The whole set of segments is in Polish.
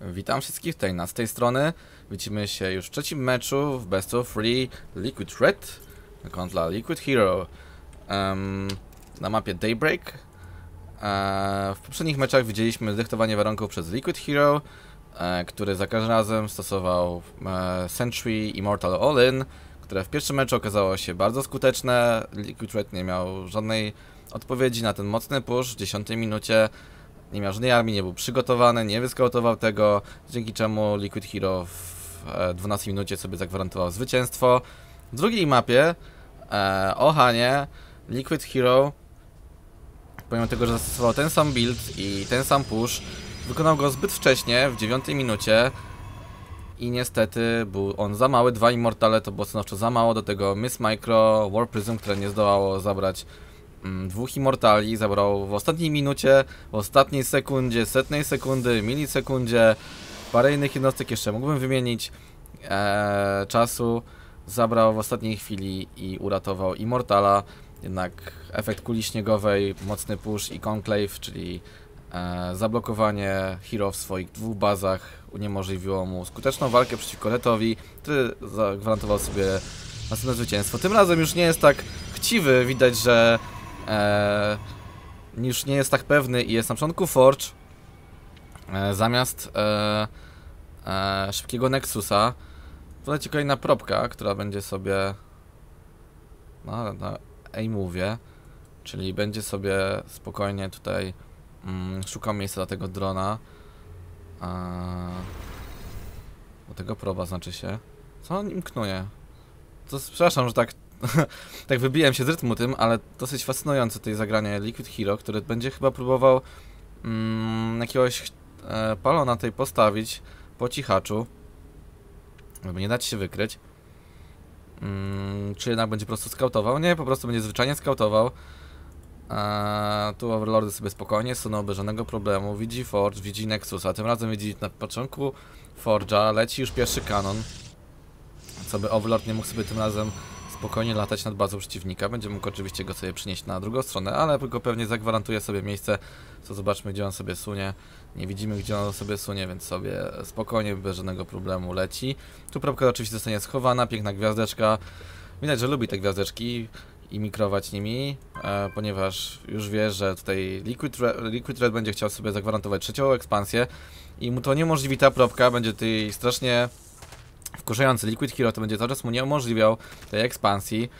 Witam wszystkich tutaj z tej strony. Widzimy się już w trzecim meczu w Best of Three Liquid Red kontra Liquid Hero Em, na mapie Daybreak. E, w poprzednich meczach widzieliśmy dyktowanie warunków przez Liquid Hero, e, który za każdym razem stosował e, Sentry Immortal All-In, które w pierwszym meczu okazało się bardzo skuteczne. Liquid Red nie miał żadnej odpowiedzi na ten mocny push w 10 minucie nie miał żadnej armii, nie był przygotowany, nie wyskautował tego, dzięki czemu Liquid Hero w e, 12 minucie sobie zagwarantował zwycięstwo. W drugiej mapie, e, Ohanie, Liquid Hero, pomimo tego, że zastosował ten sam build i ten sam push, wykonał go zbyt wcześnie, w 9 minucie i niestety był on za mały, dwa Immortale to było stanowczo za mało, do tego Miss Micro, War Prism, które nie zdołało zabrać dwóch Immortali, zabrał w ostatniej minucie, w ostatniej sekundzie, setnej sekundy, milisekundzie, parę innych jednostek jeszcze mógłbym wymienić. E, czasu, zabrał w ostatniej chwili i uratował Immortala, jednak efekt kuli śniegowej, mocny push i conclave, czyli e, zablokowanie Hero w swoich dwóch bazach uniemożliwiło mu skuteczną walkę przeciwko Retowi, który zagwarantował sobie następne zwycięstwo. Tym razem już nie jest tak chciwy, widać, że e, już nie jest tak pewny i jest na początku Forge e, zamiast e, e, szybkiego Nexusa wleci kolejna propka, która będzie sobie na, na aimówie, czyli będzie sobie spokojnie tutaj mm, szukał miejsca dla tego drona a, do tego proba znaczy się co on im knuje? To przepraszam, że tak tak wybiłem się z rytmu tym, ale dosyć fascynujące tutaj zagranie Liquid Hero, który będzie chyba próbował mm, jakiegoś e, palona tutaj postawić po cichaczu, żeby nie dać się wykryć. Mm, czy jednak będzie po prostu skautował? Nie, po prostu będzie zwyczajnie skautował. Eee, tu Overlordy sobie spokojnie suną bez żadnego problemu. Widzi Forge, widzi Nexusa. Tym razem widzi na początku Forge'a, leci już pierwszy kanon. Co by Overlord nie mógł sobie tym razem spokojnie latać nad bazą przeciwnika. Będzie mógł oczywiście go sobie przynieść na drugą stronę, ale tylko pewnie zagwarantuje sobie miejsce. Co zobaczmy, gdzie on sobie sunie. Nie widzimy, gdzie on sobie sunie, więc sobie spokojnie, bez żadnego problemu leci. Tu propka oczywiście zostanie schowana, piękna gwiazdeczka. Widać, że lubi te gwiazdeczki i mikrować nimi, e, ponieważ już wie, że tutaj Liquid Red, Liquid Red będzie chciał sobie zagwarantować trzecią ekspansję i mu to niemożliwi ta propka, będzie tutaj strasznie wkurzający. Liquid Hero to będzie cały czas mu nie umożliwiał tej ekspansji.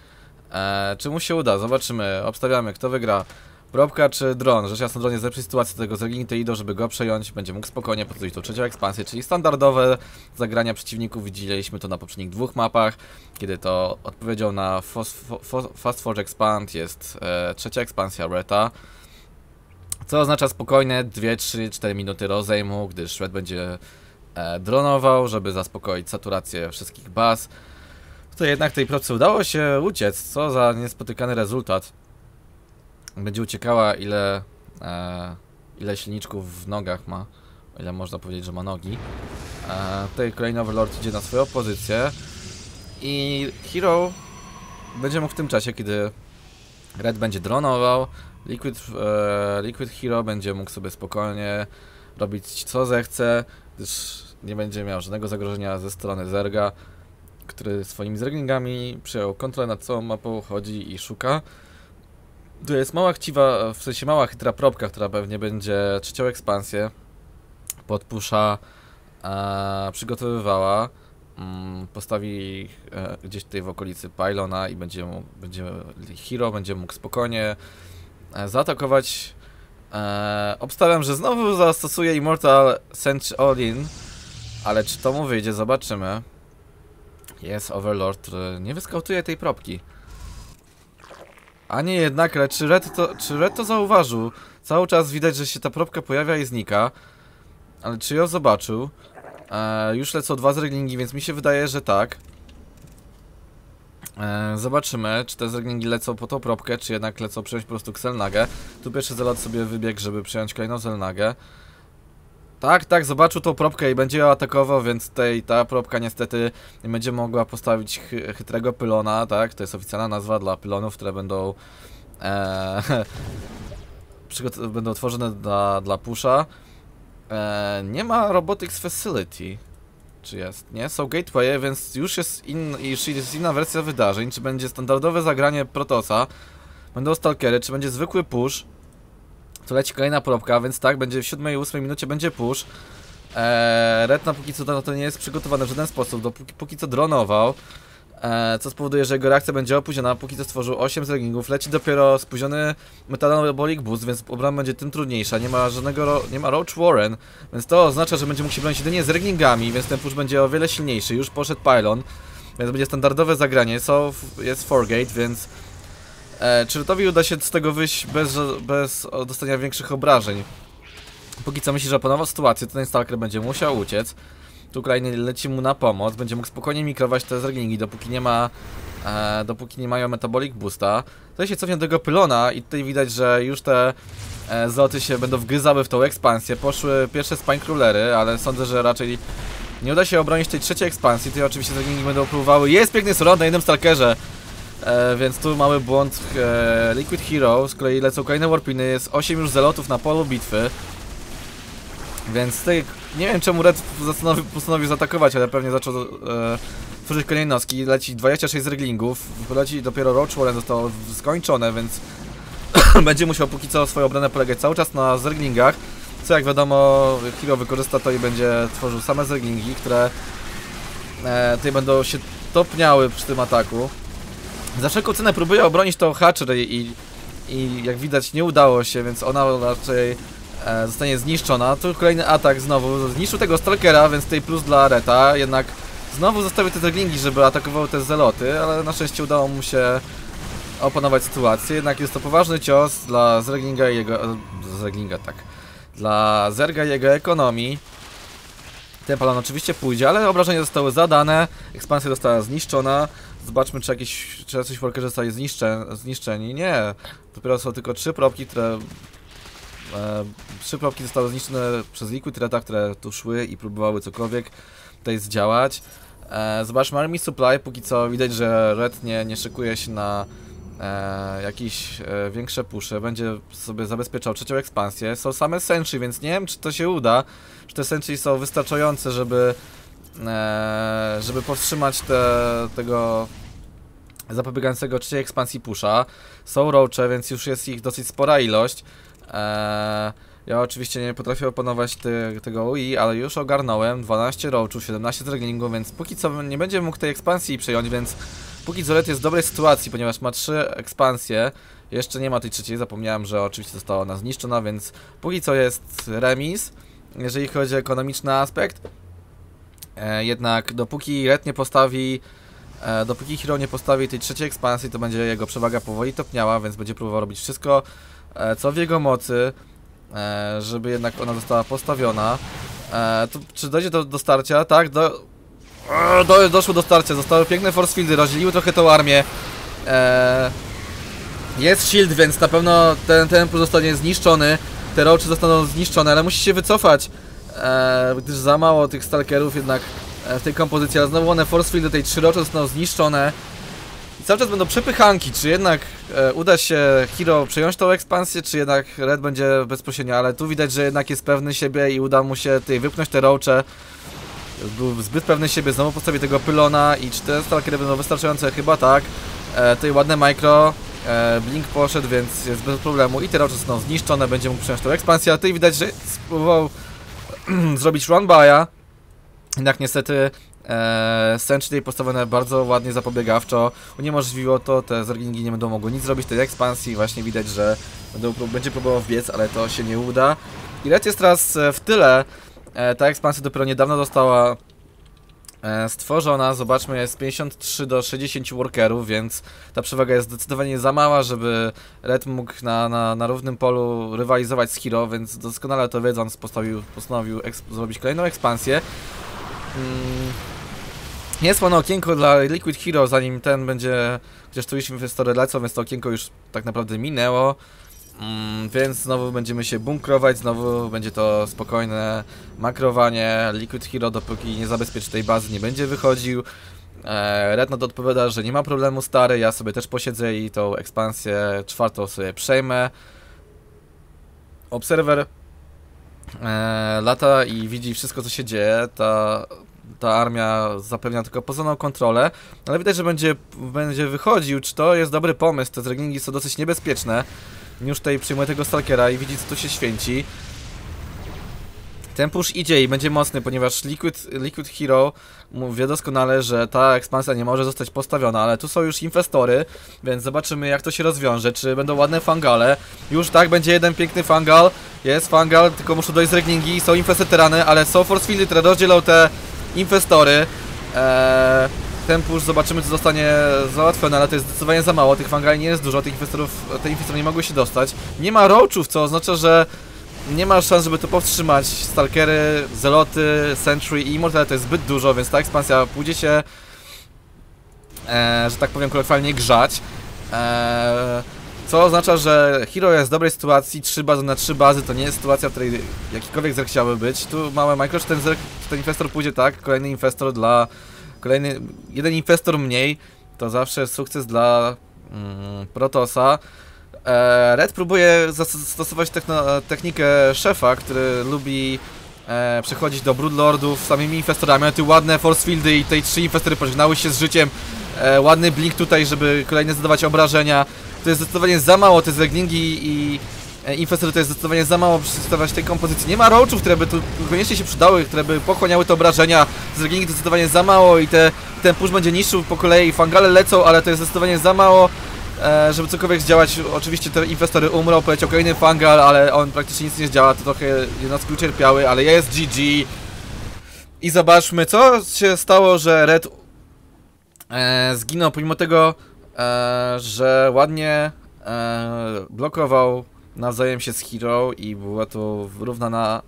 E, czy mu się uda? Zobaczymy. Obstawiamy, kto wygra. Propka czy dron? Rzecz jasna, dron jest lepszej sytuacji do tego zergini to idą, żeby go przejąć. Będzie mógł spokojnie podchodzić tą trzecią ekspansję, czyli standardowe zagrania przeciwników. Widzieliśmy to na poprzednich dwóch mapach, kiedy to odpowiedzią na Fast Forge Expand jest e, trzecia ekspansja Reta. Co oznacza spokojne 2, 3, 4 minuty rozejmu, gdyż Red będzie dronował, żeby zaspokoić saturację wszystkich baz. To jednak tej procy udało się uciec, co za niespotykany rezultat. Będzie uciekała ile, e, ile silniczków w nogach ma, ile można powiedzieć, że ma nogi. E, tutaj kolejny Overlord idzie na swoją pozycję i Hero będzie mógł w tym czasie, kiedy Red będzie dronował, Liquid, e, Liquid Hero będzie mógł sobie spokojnie robić co zechce, gdyż nie będzie miał żadnego zagrożenia ze strony Zerga, który swoimi zerglingami przejął kontrolę nad całą mapą, chodzi i szuka. Tu jest mała chciwa, w sensie mała chytra propka, która pewnie będzie trzecią ekspansję podpusza e, przygotowywała. Mm, postawi gdzieś tutaj w okolicy pylona i będzie, mu, będzie Hero będzie mógł spokojnie e, zaatakować. E, obstawiam, że znowu zastosuje Immortal All-In, ale czy to mu wyjdzie, zobaczymy. Jest Overlord, który nie wyskautuje tej propki. A nie jednak, ale czy Red to, czy Red to zauważył? Cały czas widać, że się ta propka pojawia i znika. Ale czy ją zobaczył? E, już lecą dwa zreglingi, więc mi się wydaje, że tak. E, zobaczymy, czy te zreglingi lecą po tą propkę, czy jednak lecą przejąć po prostu Xelnagę. Tu pierwszy zelat sobie wybiegł, żeby przejąć kolejną Xelnagę. Tak, tak, zobaczył tą propkę i będzie ją atakował, więc tej, ta propka niestety nie będzie mogła postawić chy chytrego pylona, tak? To jest oficjalna nazwa dla pylonów, które będą e, będą tworzone dla, dla pusza. E, nie ma Robotics Facility. Czy jest? Nie? Są gatewaye, więc już jest, in, już jest inna wersja wydarzeń. Czy będzie standardowe zagranie Protosa? Będą stalkery, czy będzie zwykły push? To leci kolejna probka, więc tak, będzie w 7 i 8 minucie będzie push. Eee, Red na póki co to, to nie jest przygotowany w żaden sposób, dopóki póki co dronował. Eee, co spowoduje, że jego reakcja będzie opóźniona, póki co stworzył 8 zregingów, leci dopiero spóźniony metalobolic boost, więc obrona będzie tym trudniejsza, nie ma żadnego, nie ma Roach Warren, więc to oznacza, że będzie mógł się bronić jedynie z regningami, więc ten push będzie o wiele silniejszy, już poszedł pylon, więc będzie standardowe zagranie, so, jest 4 więc e, czy Retowi uda się z tego wyjść bez, bez dostania większych obrażeń? Póki co myśli, że opanował sytuację, ten Stalker będzie musiał uciec. Tu kolejny leci mu na pomoc, będzie mógł spokojnie mikrować te zerglingi, dopóki nie ma e, dopóki nie mają metabolic boosta. Tutaj się cofnie do tego pylona i tutaj widać, że już te e, zloty się będą wgryzały w tą ekspansję. Poszły pierwsze spine crawlery, ale sądzę, że raczej nie uda się obronić tej trzeciej ekspansji. Tutaj oczywiście zerglingi będą próbowały. Jest piękny surround na jednym stalkerze. E, więc tu mały błąd e, Liquid Hero, z kolei lecą kolejne warpiny, jest 8 już zelotów na polu bitwy. Więc tutaj nie wiem czemu Red postanowił, postanowił zaatakować, ale pewnie zaczął e, tworzyć kolejne noski. Leci 26 reglingów, leci dopiero Roach Warren zostało skończone, więc będzie musiał póki co swoją obronę polegać cały czas na zerglingach. Co jak wiadomo, Hero wykorzysta to i będzie tworzył same zerglingi, które e, tutaj będą się topniały przy tym ataku. Za wszelką cenę próbuje obronić tą Hatchery i, i jak widać nie udało się, więc ona raczej e, zostanie zniszczona. Tu kolejny atak znowu, zniszczył tego Stalkera, więc tutaj plus dla Reta, jednak znowu zostawił te zerglingi, żeby atakowały te zeloty, ale na szczęście udało mu się opanować sytuację, jednak jest to poważny cios dla Zerglinga i jego... E, Zerglinga, tak. Dla Zerga i jego ekonomii. Ten palon oczywiście pójdzie, ale obrażenia zostały zadane, ekspansja została zniszczona. Zobaczmy, czy jakieś, czy jacyś workerzy zostali zniszcze, zniszczeni. Nie, dopiero są tylko trzy propki, które E, trzy propki zostały zniszczone przez Liquid Reta, które tu szły i próbowały cokolwiek tutaj zdziałać. E, zobaczmy Army Supply, póki co widać, że Red nie, nie szykuje się na e, jakieś e, większe pusze, będzie sobie zabezpieczał trzecią ekspansję. Są same Sentry, więc nie wiem, czy to się uda, czy te Sentry są wystarczające, żeby e, żeby powstrzymać te, tego zapobiegającego trzeciej ekspansji pusza. Są roache, więc już jest ich dosyć spora ilość. Eee, ja oczywiście nie potrafię opanować te, tego UI, ale już ogarnąłem 12 roachów, 17 draglingu, więc póki co nie będzie mógł tej ekspansji przejąć, więc póki co Red jest w dobrej sytuacji, ponieważ ma 3 ekspansje. Jeszcze nie ma tej trzeciej, zapomniałem, że oczywiście została ona zniszczona, więc póki co jest remis, jeżeli chodzi o ekonomiczny aspekt. E, jednak dopóki Red nie postawi e, Dopóki Hero nie postawi tej trzeciej ekspansji, to będzie jego przewaga powoli topniała, więc będzie próbował robić wszystko, co w jego mocy, e, żeby jednak ona została postawiona. E, to, czy dojdzie do, do starcia? Tak, do, do, doszło do starcia, zostały piękne force fieldy, rozdzieliły trochę tą armię. Jest shield, więc na pewno ten temple zostanie zniszczony, te roczy zostaną zniszczone, ale musi się wycofać, gdyż za mało tych stalkerów jednak w tej kompozycji, ale znowu one force fieldy tej trzy rocze zostaną zniszczone. I cały czas będą przepychanki, czy jednak e, uda się Hero przejąć tą ekspansję, czy jednak Red będzie bezpośrednio, ale tu widać, że jednak jest pewny siebie i uda mu się tutaj wypchnąć te roache. Był zbyt pewny siebie, znowu postawi tego pylona i czy te stalkery będą wystarczające? Chyba tak. E, tutaj ładne micro, e, Blink poszedł, więc jest bez problemu i te roache są zniszczone, będzie mógł przejąć tą ekspansję, a tutaj widać, że spróbował zrobić run by'a. Jednak niestety Eee, Sentry postawione bardzo ładnie zapobiegawczo uniemożliwiło to, te zerglingi nie będą mogły nic zrobić tej ekspansji, właśnie widać, że będą, będzie próbował wbiec, ale to się nie uda. I Red jest teraz e, w tyle, e, ta ekspansja dopiero niedawno została e, stworzona, zobaczmy jest 53 do 60 workerów, więc ta przewaga jest zdecydowanie za mała, żeby Red mógł na, na, na równym polu rywalizować z Hero, więc doskonale to wiedząc postanowił, postanowił zrobić kolejną ekspansję. Hmm. Jest ono okienko dla Liquid Hero, zanim ten będzie... Chociaż tu już inwestory lecą, więc to okienko już tak naprawdę minęło. Mm, więc znowu będziemy się bunkrować, znowu będzie to spokojne makrowanie. Liquid Hero dopóki nie zabezpieczy tej bazy nie będzie wychodził. E, Rednot odpowiada, że nie ma problemu stary, ja sobie też posiedzę i tą ekspansję czwartą sobie przejmę. Obserwer e, lata i widzi wszystko, co się dzieje. Ta, ta armia zapewnia tylko pozorną kontrolę, ale widać, że będzie, będzie wychodził. Czy to jest dobry pomysł? Te zreglingi są dosyć niebezpieczne. Już tutaj przyjmuje tego Stalkera i widzi, co tu się święci. Ten push idzie i będzie mocny, ponieważ Liquid, Liquid Hero wie doskonale, że ta ekspansja nie może zostać postawiona, ale tu są już infestory, więc zobaczymy jak to się rozwiąże, czy będą ładne fangale. Już tak, będzie jeden piękny fangal, jest fangal, tylko muszą dojść z reglingi, są infesteterany, ale są force fieldy, które rozdzielą te infestory. Eee, ten push zobaczymy co zostanie załatwione, ale to jest zdecydowanie za mało, tych fangali nie jest dużo, tych infestorów, te infestory nie mogły się dostać. Nie ma roachów, co oznacza, że nie ma szans, żeby to powstrzymać. Stalkery, Zeloty, Sentry i Immortal to jest zbyt dużo, więc ta ekspansja pójdzie się, e, że tak powiem kolokwialnie, grzać. E, co oznacza, że Hero jest w dobrej sytuacji, 3 bazy na 3 bazy to nie jest sytuacja, w której jakikolwiek zerk chciałby być. Tu mamy micro, czy ten, zerk, czy ten inwestor pójdzie tak, kolejny inwestor dla... Kolejny, jeden inwestor mniej, to zawsze sukces dla mm, Protosa. E, Red próbuje zastosować technikę szefa, który lubi e, przechodzić do Broodlordów samymi infestorami. Tu ładne force fieldy i tej trzy infestory pożegnały się z życiem. E, ładny blink tutaj, żeby kolejne zadawać obrażenia. To jest zdecydowanie za mało, te zreglingi i e, infestory to jest zdecydowanie za mało przedstawiać tej kompozycji. Nie ma roachów, które by tu koniecznie się przydały, które by pochłaniały te obrażenia. Zreglingi to zdecydowanie za mało i te, ten push będzie niszczył po kolei. Fangale lecą, ale to jest zdecydowanie za mało. E, żeby cokolwiek zdziałać, oczywiście te inwestory umrą, poleciał kolejny Fangal, ale on praktycznie nic nie zdziała, to trochę jednostki ucierpiały, ale jest GG. I zobaczmy, co się stało, że Red e, zginął, pomimo tego, że ładnie e, blokował nawzajem się z Hero i była to wyrównana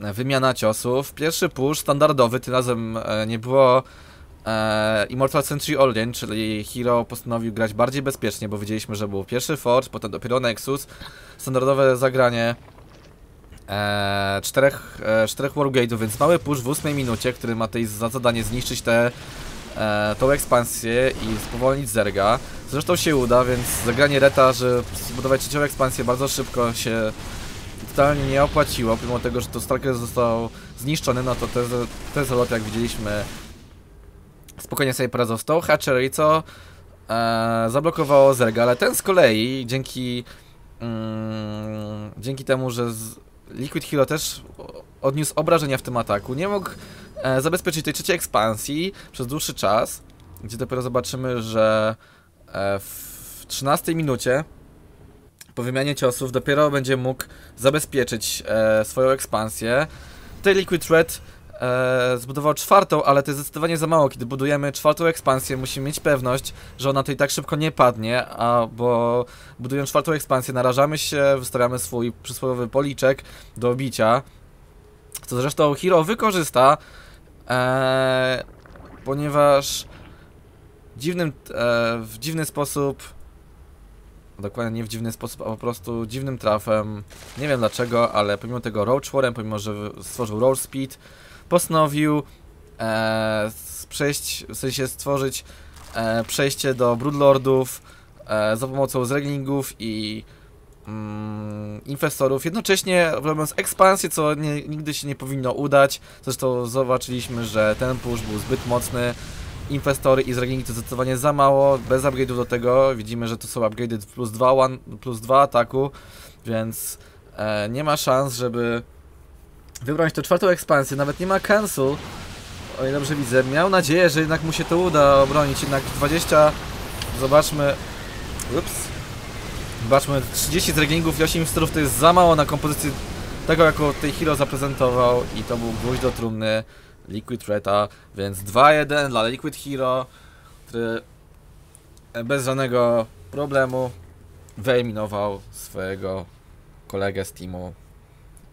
wymiana ciosów. Pierwszy push standardowy, tym razem e, nie było e, Immortal Century Orlean, czyli Hero postanowił grać bardziej bezpiecznie, bo widzieliśmy, że był pierwszy Forge, potem dopiero Nexus, standardowe zagranie e, czterech, e, czterech Wargate'ów, więc mały push w 8 minucie, który ma tutaj za zadanie zniszczyć tę e, tą ekspansję i spowolnić Zerga. Zresztą się uda, więc zagranie Reta, że zbudować trzecią ekspansję bardzo szybko się totalnie nie opłaciło, pomimo tego, że to Stalker został zniszczony, no to te, te zalot, jak widzieliśmy, spokojnie sobie poradzą z tą hatchery, co e, zablokowało Zerga, ale ten z kolei dzięki mm, dzięki temu, że Liquid Hero też odniósł obrażenia w tym ataku, nie mógł e, zabezpieczyć tej trzeciej ekspansji przez dłuższy czas, gdzie dopiero zobaczymy, że e, w 13 minucie po wymianie ciosów dopiero będzie mógł zabezpieczyć e, swoją ekspansję. Tutaj Liquid Red zbudował czwartą, ale to jest zdecydowanie za mało. Kiedy budujemy czwartą ekspansję, musimy mieć pewność, że ona tutaj tak szybko nie padnie, a bo budując czwartą ekspansję, narażamy się, wystawiamy swój przysłowiowy policzek do bicia, co zresztą Hero wykorzysta, e, ponieważ dziwnym, e, w dziwny sposób dokładnie nie w dziwny sposób, a po prostu dziwnym trafem. Nie wiem dlaczego, ale pomimo tego Roach Warren, pomimo że stworzył Roll Speed, postanowił e, przejść, w sensie stworzyć przejście do Broodlordów za pomocą zreglingów i mm, infestorów, jednocześnie robiąc ekspansję, co nie, nigdy się nie powinno udać. Zresztą zobaczyliśmy, że ten push był zbyt mocny. Infestory i zreglingi to zdecydowanie za mało, bez upgrade'ów do tego. Widzimy, że to są upgrade'y plus 2, one, plus 2 ataku, więc e, nie ma szans, żeby wybrać tę czwartą ekspansję, nawet nie ma cancel, o ile dobrze widzę. Miał nadzieję, że jednak mu się to uda obronić, jednak 20, zobaczmy, ups, zobaczmy, 30 zreglingów i 8 sterów to jest za mało na kompozycję tego, jako tej Hero zaprezentował i to był gwóźdź do trumny Liquid Reta, więc 2-1 dla Liquid Hero, który bez żadnego problemu wyeliminował swojego kolegę z teamu.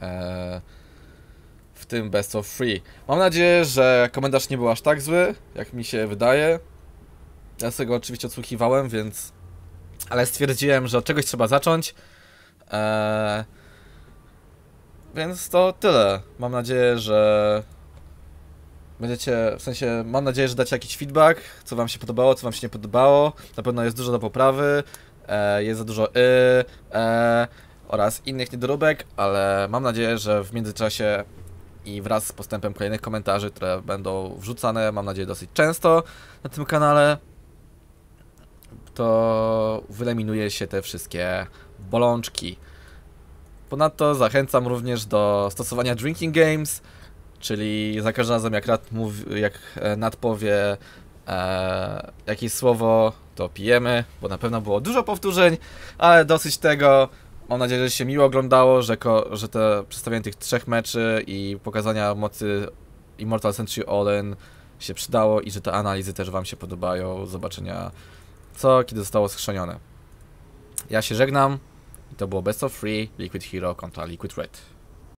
Eee, w tym Best of Free. Mam nadzieję, że komentarz nie był aż tak zły, jak mi się wydaje. Ja sobie go oczywiście odsłuchiwałem, więc... Ale stwierdziłem, że od czegoś trzeba zacząć. Eee... Więc to tyle. Mam nadzieję, że będziecie, w sensie, mam nadzieję, że dacie jakiś feedback, co wam się podobało, co wam się nie podobało. Na pewno jest dużo do poprawy, e, jest za dużo y, e, oraz innych niedoróbek, ale mam nadzieję, że w międzyczasie i wraz z postępem kolejnych komentarzy, które będą wrzucane, mam nadzieję, dosyć często na tym kanale, to wyeliminuje się te wszystkie bolączki. Ponadto zachęcam również do stosowania drinking games, czyli za każdym razem jak, Nat mówi, jak e, Nat powie e, jakieś słowo, to pijemy, bo na pewno było dużo powtórzeń, ale dosyć tego. Mam nadzieję, że się miło oglądało, że, ko, że te przedstawienie tych trzech meczy i pokazania mocy Immortal Century All-In się przydało i że te analizy też Wam się podobają. Zobaczenia co kiedy zostało schrzenione. Ja się żegnam i to było Best of Free Liquid Hero kontra Liquid Red.